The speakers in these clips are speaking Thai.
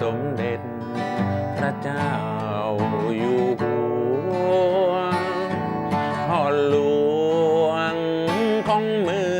สมเด็จ พระเจ้าอยู่หัวพ่อหลวงของเมือง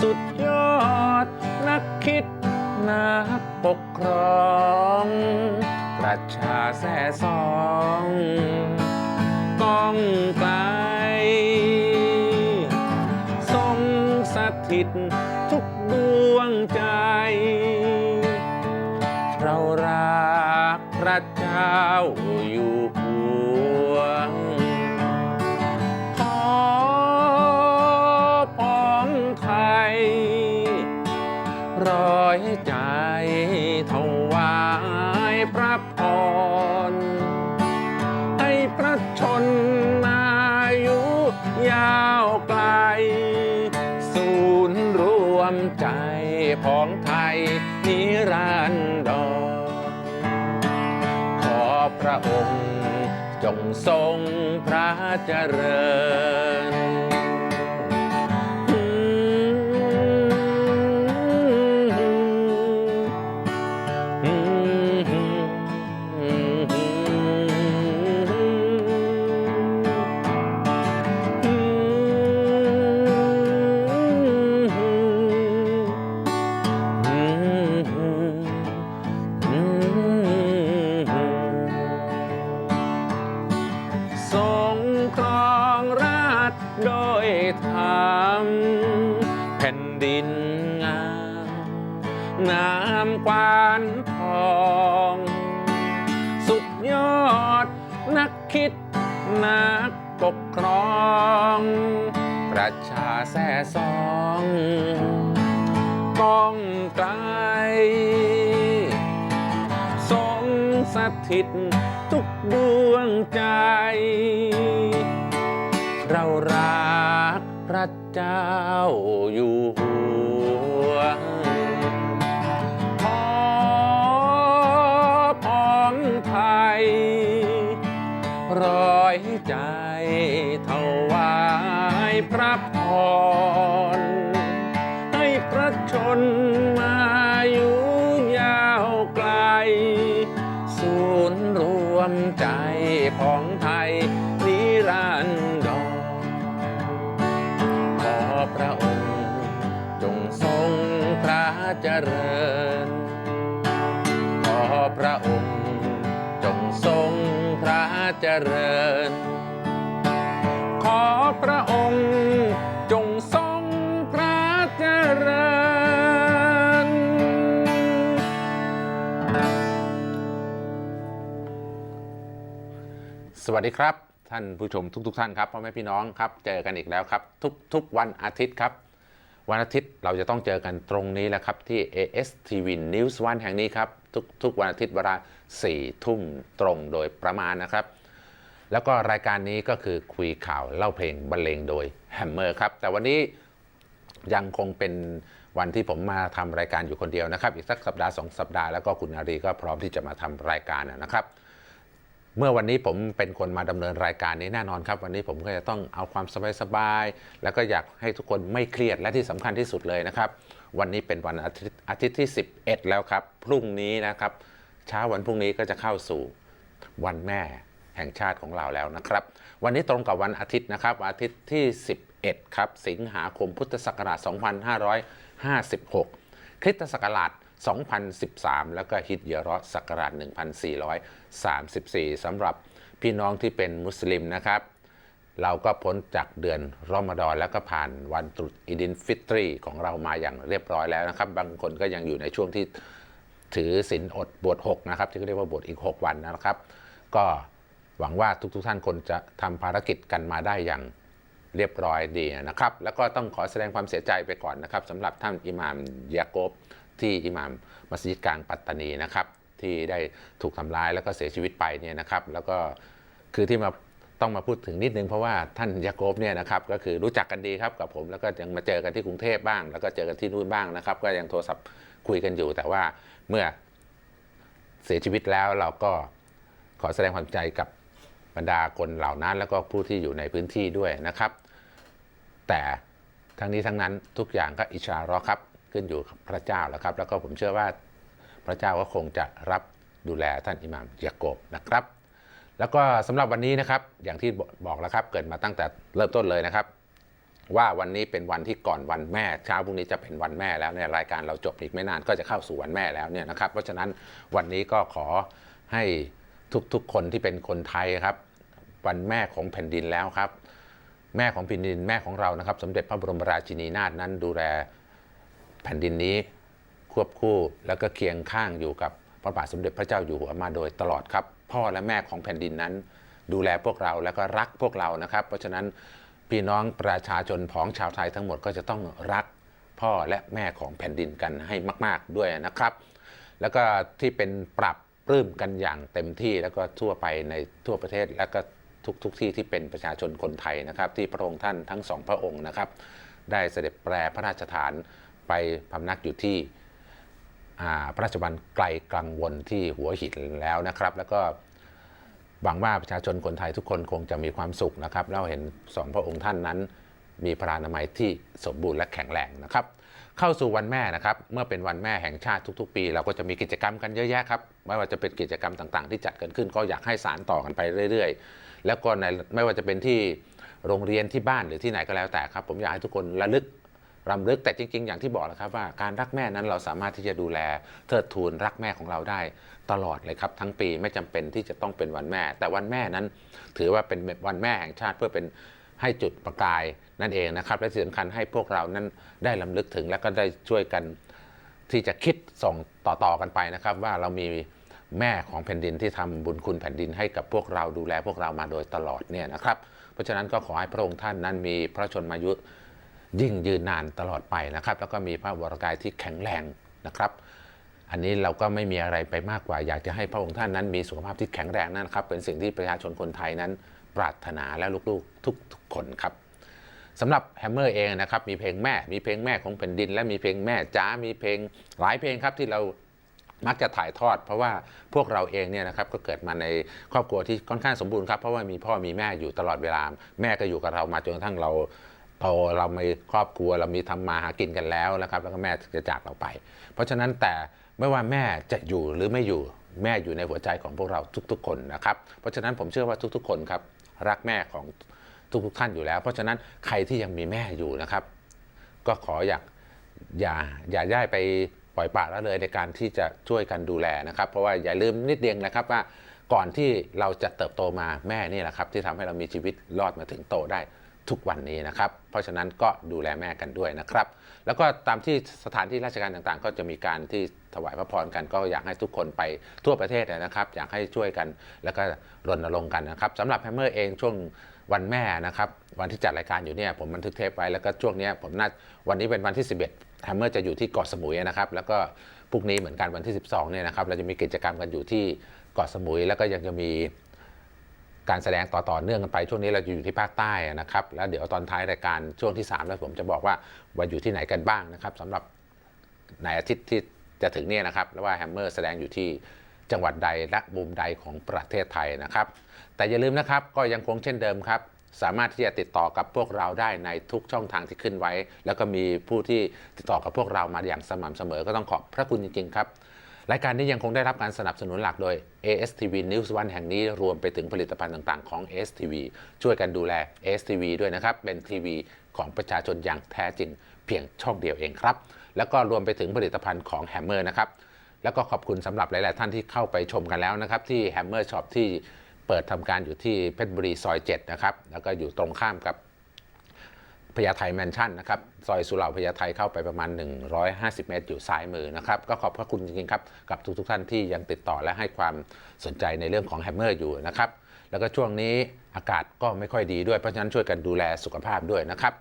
สุดยอด นักคิด นักปกครอง ประชาแส่ซอง ทรงพระเจริญ ราชย์โดยธรรมแผ่นดินงามน้ำกวานทอง สุดยอดนักคิดนักปกครอง ประชาแส่สองก้องไกลทรงสถิตทุกดวงใจ เรารักพระเจ้าอยู่หัวขอพองไทยร้อยใจถวายพระพร ให้พระชนมาอยู่ยาวไกล ศูนย์รวมใจของ เจริญ ขอพระองค์จงทรงพระเจริญ ขอพระองค์จงทรงพระเจริญ สวัสดีครับ ท่านผู้ชมทุก ๆ ท่านครับพ่อแม่พี่น้องครับ เจอกันอีกแล้วครับ ทุก ๆ วันอาทิตย์ครับ วันอาทิตย์เราจะต้องเจอกันตรงนี้แหละครับ ที่ ASTV News 1แห่งนี้ครับ ทุกๆวันอาทิตย์เวลา4ทุ่มตรงโดยประมาณนะครับ แล้วก็รายการนี้ก็คือคุยข่าวเล่าเพลงบรรเลงโดยแฮมเมอร์ครับ แต่วันนี้ยังคงเป็นวันที่ผมมาทำรายการอยู่คนเดียวนะครับ อีกสักสัปดาห์สองสัปดาห์แล้วก็คุณอารีก็พร้อมที่จะมาทำรายการนะครับ เมื่อวันนี้ผมเป็นคนมาดำเนินรายการนี้แน่นอนครับ วันนี้ผมก็จะต้องเอาความสบายๆแล้วก็อยากให้ทุกคนไม่เครียดและที่สำคัญที่สุดเลยนะครับ วันนี้เป็นวันอาทิตย์อาทิตย์ที่ 11 แล้วครับ พรุ่งนี้นะครับเช้าวันพรุ่งนี้ก็จะเข้าสู่วันแม่แห่งชาติของเราแล้วนะครับ วันนี้ตรงกับวันอาทิตย์นะครับ อาทิตย์ที่ 11 ครับ สิงหาคมพุทธศักราช 2556 คริสตศักราช 2013 แล้วก็ฮิตเยรอศักราช1434สำหรับพี่น้องที่เป็นมุสลิมนะครับ เราก็พ้นจากเดือนรอมฎอนแล้วก็ผ่านวันตรุษอีดินฟิตรีของเรามาอย่างเรียบร้อยแล้วนะครับ บางคนก็ยังอยู่ในช่วงที่ถือศีลอดบวช6นะครับ ที่เรียกว่าบวชอีก 6 วันนะครับ ก็หวังว่าทุกๆท่านคนจะทำภารกิจกันมาได้อย่างเรียบร้อยดีนะครับ แล้วก็ต้องขอแสดงความเสียใจไปก่อนนะครับสำหรับท่านอิหม่ามยาโกบ ที่อิหม่ามมัสยิดกลางปัตตานีนะครับที่ได้ถูกทำร้ายแล้วก็เสียชีวิตไปเนี่ยนะครับ แล้วก็คือที่มาต้องมาพูดถึงนิดนึงเพราะว่าท่านยาโกบเนี่ยนะครับก็คือรู้จักกันดีครับกับผมแล้วก็ยังมาเจอกันที่กรุงเทพบ้าง แล้วก็เจอกันที่นู่นบ้างนะครับ ก็ยังโทรศัพท์คุยกันอยู่ แต่ว่าเมื่อเสียชีวิตแล้วเราก็ขอแสดงความใจกับบรรดาคนเหล่านั้น แล้วก็ผู้ที่อยู่ในพื้นที่ด้วยนะครับ แต่ทั้งนี้ทั้งนั้นทุกอย่างก็อิชาราะห์ครับ ขึ้นอยู่กับพระเจ้าแล้วครับ แล้วก็ผมเชื่อว่าพระเจ้าก็คงจะรับดูแลท่านอิหม่ามยาโกบนะครับ แล้วก็สำหรับวันนี้นะครับ อย่างที่บอกแล้วครับ เกิดมาตั้งแต่เริ่มต้นเลยนะครับ ว่าวันนี้เป็นวันที่ก่อนวันแม่เช้าพรุ่งนี้จะเป็นวันแม่แล้วเนี่ยรายการเราจบอีกไม่นานก็จะเข้าสู่วันแม่แล้วเนี่ยนะครับ เพราะฉะนั้นวันนี้ก็ขอให้ทุกๆคนที่เป็นคนไทยครับ วันแม่ของแผ่นดินแล้วครับ แม่ของแผ่นดินแม่ของเรานะครับ สมเด็จพระบรมราชินีนาถนั้นดูแล แผ่นดินนี้ควบคู่แล้วก็เคียงข้างอยู่กับพระบาทสมเด็จพระเจ้าอยู่หัวมาโดยตลอดครับ พ่อและแม่ของแผ่นดินนั้น ดูแลพวกเราแล้วก็รักพวกเรานะครับ เพราะฉะนั้นพี่น้องประชาชนผองชาวไทยทั้งหมดก็จะต้องรักพ่อและแม่ของแผ่นดินกันให้มาก ๆ ด้วยนะครับ แล้วก็ที่เป็นปรับปลื้มกันอย่างเต็มที่แล้วก็ทั่วไปในทั่วประเทศแล้วก็ทุกทุกที่ที่เป็นประชาชนคนไทยนะครับ ที่พระองค์ท่านทั้งสองพระองค์นะครับ ได้เสด็จแปรพระราชฐาน ไปพำนักอยู่ที่พระราชวังไกลกลังวลที่หัวหินแล้วนะครับ แล้วก็หวังว่าประชาชนคนไทยทุกคนคงจะมีความสุขนะครับแล้วเห็นสองพระองค์ท่านนั้น มีพระนามัยที่สมบูรณ์และแข็งแรงนะครับ เข้าสู่วันแม่นะครับ เมื่อเป็นวันแม่แห่งชาติทุก ๆ ปี เราก็จะมีกิจกรรมกันเยอะแยะครับไม่ว่าจะเป็นกิจกรรมต่างๆ ที่จัดกันขึ้น ก็อยากให้สารต่อกันไปเรื่อย ๆ แล้วก็ในไม่ว่าจะเป็นที่โรงเรียนที่บ้านหรือที่ไหนก็แล้วแต่ครับ ผมอยากให้ทุกคนระลึก รำลึกแต่จริง ๆ อย่างที่บอกแล้วครับว่าการรักแม่นั้นเราสามารถที่จะดูแลเทิดทูนรักแม่ของเราได้ตลอดเลยครับ ทั้งปีไม่จำเป็นที่จะต้องเป็นวันแม่ แต่วันแม่นั้น ถือว่าเป็นวันแม่แห่งชาติเพื่อเป็นให้จุดประกายนั่นเองนะครับ และที่สำคัญให้พวกเรานั้นได้ลำลึกถึง และก็ได้ช่วยกันที่จะคิดส่งต่อๆกันไปนะครับ ว่าเรามีแม่ของแผ่นดินที่ทำบุญคุณแผ่นดินให้กับพวกเราดูแลพวกเรามาโดยตลอดเนี่ยนะครับ เพราะฉะนั้นก็ขอให้พระองค์ท่านนั้นมีพระชนมายุ ยิ่งยืนนานตลอดไปนะครับ แล้วก็มีพระวรกายที่แข็งแรงนะครับ อันนี้เราก็ไม่มีอะไรไปมากกว่า อยากจะให้พระองค์ท่านนั้นมีสุขภาพที่แข็งแรงนั่นครับ เป็นสิ่งที่ประชาชนคนไทยนั้น ปรารถนาและลูกๆทุกๆคนครับสำหรับแฮมเมอร์เองนะครับมีเพลงแม่ มีเพลงแม่ของแผ่นดิน และมีเพลงแม่จ้ามีเพลงหลายเพลงครับที่เรามักจะถ่ายทอด เพราะว่าพวกเราเองเนี่ยนะครับก็เกิดมาในครอบครัวที่ค่อนข้างสมบูรณ์ครับเพราะว่ามีพ่อมีแม่อยู่ตลอดเวลา แม่ก็อยู่กับเรามาจนกระทั่งเรา โตเรามีครอบครัวเรามีทำมาหากินกันแล้วนะครับ แล้วก็แม่จะจากเราไป เพราะฉะนั้นแต่ไม่ว่าแม่จะอยู่หรือไม่อยู่แม่อยู่ในหัวใจของพวกเราทุก ๆ คนนะครับ เพราะฉะนั้นผมเชื่อว่าทุกๆ คนครับรักแม่ของทุกๆท่านอยู่แล้ว เพราะฉะนั้นใครที่ยังมีแม่อยู่นะครับ ก็ขออยากอย่าอย่าย่ายไปปล่อยปละละเลยในการที่จะช่วยกันดูแลนะครับ เพราะว่าอย่าลืมนิดเดียวนะครับว่าก่อนที่เราจะเติบโตมาแม่นี่แหละครับที่ทำให้เรามีชีวิตรอดมาถึงโตได้ ทุกวันนี้นะครับ เพราะฉะนั้นก็ดูแลแม่กันด้วยนะครับ แล้วก็ตามที่สถานที่ราชการต่างๆ ก็จะมีการที่ถวายพระพรกันก็อยากให้ทุกคนไปทั่วประเทศนะครับ อยากให้ช่วยกันแล้วก็รณรงค์กันนะครับสำหรับแฮมเมอร์เองช่วงวันแม่นะครับวันที่จัดรายการอยู่เนี่ยผมบันทึกเทปไว้แล้วก็ช่วงนี้ผมน่าวันนี้เป็นวันที่ 11แฮมเมอร์จะอยู่ที่เกาะสมุยนะครับ แล้วก็พรุ่งนี้เหมือนกันวันที่ 12เนี่ยนะครับเราจะมีกิจกรรมกันอยู่ที่เกาะสมุยแล้วก็ยังจะมี การแสดงต่อต่อเนื่องกันไปช่วงนี้เราจะอยู่ที่ภาคใต้นะครับ แล้วเดี๋ยวตอนท้ายรายการช่วงที่ 3 แล้วผมจะบอกว่าวันอยู่ที่ไหนกันบ้างนะครับสำหรับในอาทิตย์ที่จะถึงเนี่ยนะครับแล้วว่าแฮมเมอร์แสดงอยู่ที่จังหวัดใดและมุมใดของประเทศไทยนะครับ แต่อย่าลืมนะครับก็ยังคงเช่นเดิมครับ สามารถที่จะติดต่อกับพวกเราได้ในทุกช่องทางที่ขึ้นไว้ แล้วก็มีผู้ที่ติดต่อกับพวกเรามาอย่างสม่ำเสมอก็ต้องขอบพระคุณจริงๆครับ รายการนี้ยังคงได้รับการสนับสนุนหลักโดย ASTV News One แห่งนี้รวมไปถึงผลิตภัณฑ์ต่างๆ ของ ASTV ช่วยกันดูแล ASTV ด้วยนะครับ เป็นทีวีของประชาชนอย่างแท้จริงเพียงช่องเดียวเองครับ แล้วก็รวมไปถึงผลิตภัณฑ์ของ Hammer นะครับ แล้วก็ขอบคุณสำหรับหลาย ๆ ท่านที่เข้าไปชมกันแล้วนะครับ ที่ Hammer Shop ที่เปิดทำการอยู่ที่เพชรบุรีซอย 7 นะครับ แล้วก็อยู่ตรงข้ามกับ พญาไทแมนชั่นนะครับซอยสุเหร่าพญาไทเข้าไปประมาณ 150 เมตร อยู่ซ้ายมือนะครับก็ขอบพระคุณจริงๆครับกับทุกๆท่านที่ยังติดต่อและให้ความสนใจในเรื่องของแฮมเมอร์อยู่นะครับแล้วก็ช่วงนี้อากาศก็ไม่ค่อยดีด้วยเพราะฉะนั้นช่วยกันดูแลสุขภาพด้วยนะครับ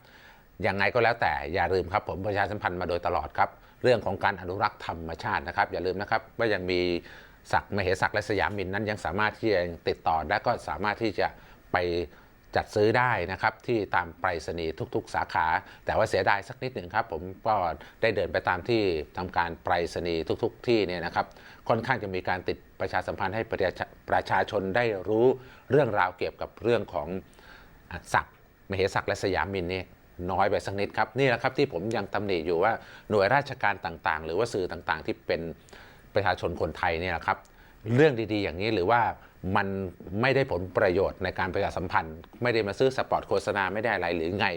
ยังไงก็แล้วแต่อย่าลืมครับผมประชาสัมพันธ์มาโดยตลอดครับเรื่องของการอนุรักษ์ธรรมชาตินะครับอย่าลืมนะครับว่ายังมีศักดิ์มเหศักดิ์และสยามมินนั้นยังสามารถที่จะติดต่อและก็สามารถที่จะไป จัดซื้อได้นะครับที่ตามไปรษณีย์ทุก ๆ สาขา แต่ว่าเสียดายสักนิดหนึ่งครับ ผมก็ได้เดินไปตามที่ทำการไปรษณีย์ทุก ๆ ที่เนี่ยนะครับค่อนข้างจะมีการติดประชาสัมพันธ์ให้ประชาประชาชนได้รู้เรื่องราวเกี่ยวกับเรื่องของศักดิ์มเหศักดิ์และสยามมินนี่น้อยไปสักนิดครับนี่แหละครับที่ผมยังตำหนิอยู่ว่าหน่วยราชการต่างๆ หรือว่าสื่อต่างๆ ที่เป็นประชาชนคนไทยเนี่ยนะครับ เรื่องดีๆ อย่างนี้หรือว่า มันไม่ได้ผลประโยชน์ในการประชาสัมพันธ์ ไม่ได้มาซื้อสปอตโฆษณาไม่ได้อะไรหรือไง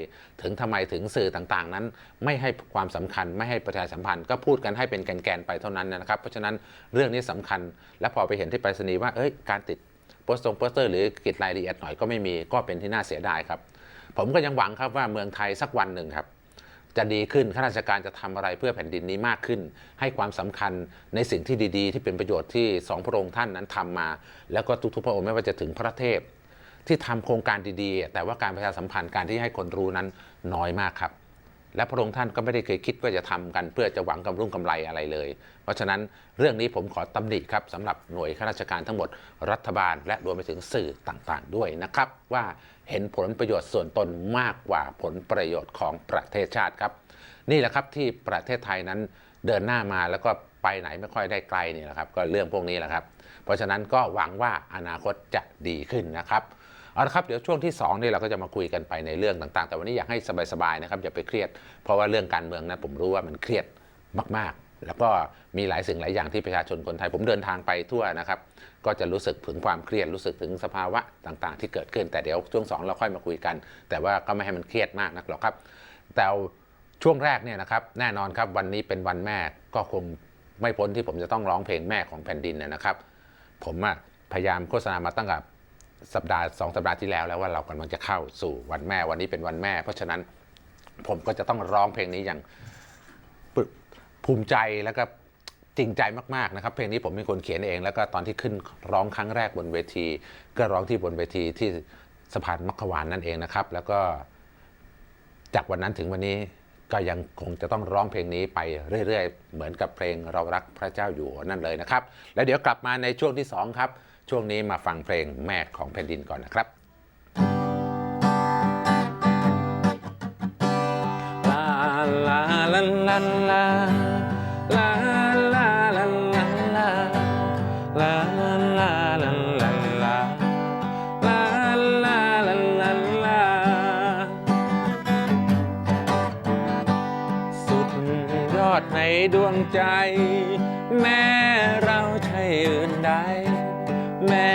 ถึงทำไมถึงสื่อต่างๆ นั้น ไม่ให้ความสำคัญไม่ให้ประชาสัมพันธ์ ก็พูดกันให้เป็นแกนๆไปเท่านั้นนะครับ เพราะฉะนั้นเรื่องนี้สำคัญ และพอไปเห็นที่ไปรษณีย์ว่าเอ้ยการติดโปสตงโปสเตอร์หรือกิจรายละเอียดหน่อยก็ไม่มีก็เป็นที่น่าเสียดายครับ ผมก็ยังหวังครับว่าเมืองไทยสักวันหนึ่งครับ จะดีขึ้นข้าราชการจะทำอะไรเพื่อแผ่นดินนี้มากขึ้น ให้ความสำคัญในสิ่งที่ดีๆ ที่เป็นประโยชน์ที่สองพระองค์ท่านนั้นทำมา แล้วก็ทุกๆพระองค์ไม่ว่าจะถึงพระเทพ ที่ทำโครงการดีๆ แต่ว่าการประชาสัมพันธ์การที่ให้คนรู้นั้นน้อยมากครับ และพระองค์ท่านก็ไม่ได้เคยคิดว่าจะทำกัน เพื่อจะหวังกำรุ่งกำไรอะไรเลย เพราะฉะนั้นเรื่องนี้ผมขอตำหนิครับสำหรับหน่วยข้าราชการทั้งหมดรัฐบาล และรวมไปถึงสื่อต่างๆ ด้วยนะครับว่า เห็นผลประโยชน์ส่วนตนมากกว่าผลประโยชน์ของประเทศชาติครับ นี่แหละครับที่ประเทศไทยนั้นเดินหน้ามาแล้วก็ไปไหนไม่ค่อยได้ไกลนี่แหละครับ ก็เรื่องพวกนี้แหละครับ เพราะฉะนั้นก็หวังว่าอนาคตจะดีขึ้นนะครับเอาละครับเดี๋ยวช่วงที่2นี่เราก็จะมาคุยกันไปในเรื่องต่าง ๆ แต่วันนี้อยากให้สบายๆนะครับอย่าไปเครียด เพราะว่าเรื่องการเมืองนั้นผมรู้ว่ามันเครียดมากๆ แล้วก็มีหลายสิ่งหลายอย่างที่ประชาชนคนไทย ผมเดินทางไปทั่วนะครับ ก็จะรู้สึกถึงความเครียดรู้สึกถึงสภาวะต่างๆ ที่เกิดขึ้นแต่เดี๋ยวช่วงสองเราค่อยมาคุยกัน แต่ว่าก็ไม่ให้มันเครียดมากนักหรอกครับ แต่ช่วงแรกเนี่ยนะครับแน่นอนครับวันนี้เป็นวันแม่ก็คงไม่พ้นที่ผมจะต้องร้องเพลงแม่ของแผ่นดินนะนะครับ ผมพยายามโฆษณามาตั้งแต่สัปดาห์สองสัปดาห์ที่แล้วแล้วว่าเรากำลังจะเข้าสู่วันแม่วันนี้เป็นวันแม่ เพราะฉะนั้นผมก็จะต้องร้องเพลงนี้อย่างปึ ภูมิใจแล้วก็จริงใจมากๆนะครับ เพลงนี้ผมเป็นคนเขียนเอง แล้วก็ตอนที่ขึ้นร้องครั้งแรกบนเวที ก็ร้องที่บนเวทีที่สะพานมัคควานนั่นเองนะครับ แล้วก็ จากวันนั้นถึงวันนี้ก็ยังคงจะต้องร้องเพลงนี้ไปเรื่อย ๆ เหมือนกับเพลงเรารักพระเจ้าอยู่นั่นเลยนะครับ แล้วเดี๋ยวกลับมาในช่วงที่ 2 ครับ ช่วงนี้มาฟังเพลงแม่ของแผ่นดินก่อนนะครับ ดวงใจ แม่เราใช่อื่นใด แม่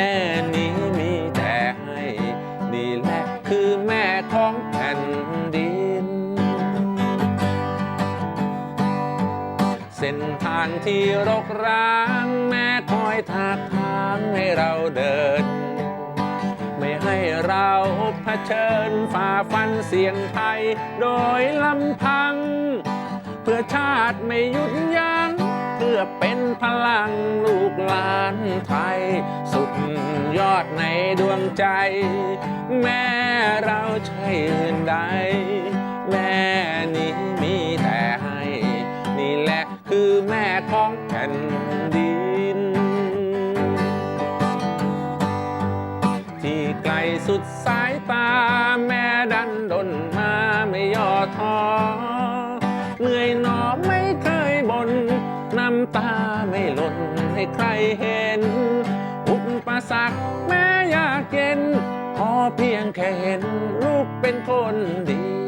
นี้มีแต่ให้ นี่แหละคือแม่ของแผ่นดิน เส้นทางที่รกร้าง แม่คอยทากทางให้เราเดิน ไม่ให้เราเผชิญฝ่าฟันเสียงภัยโดยลำพัง เพื่อชาติไม่หยุดยัง้งเพื่อเป็นพลังลูกหลานไทย สุดยอดในดวงใจ แม่เราใช่อื่นใด แม่นี้มีแต่ให้ นี่แหละคือแม่ของแผ่นดิน ให้ใครเห็น อุปสรรคแม้ยากเย็นพอเพียงแค่เห็นลูกเป็นคนดี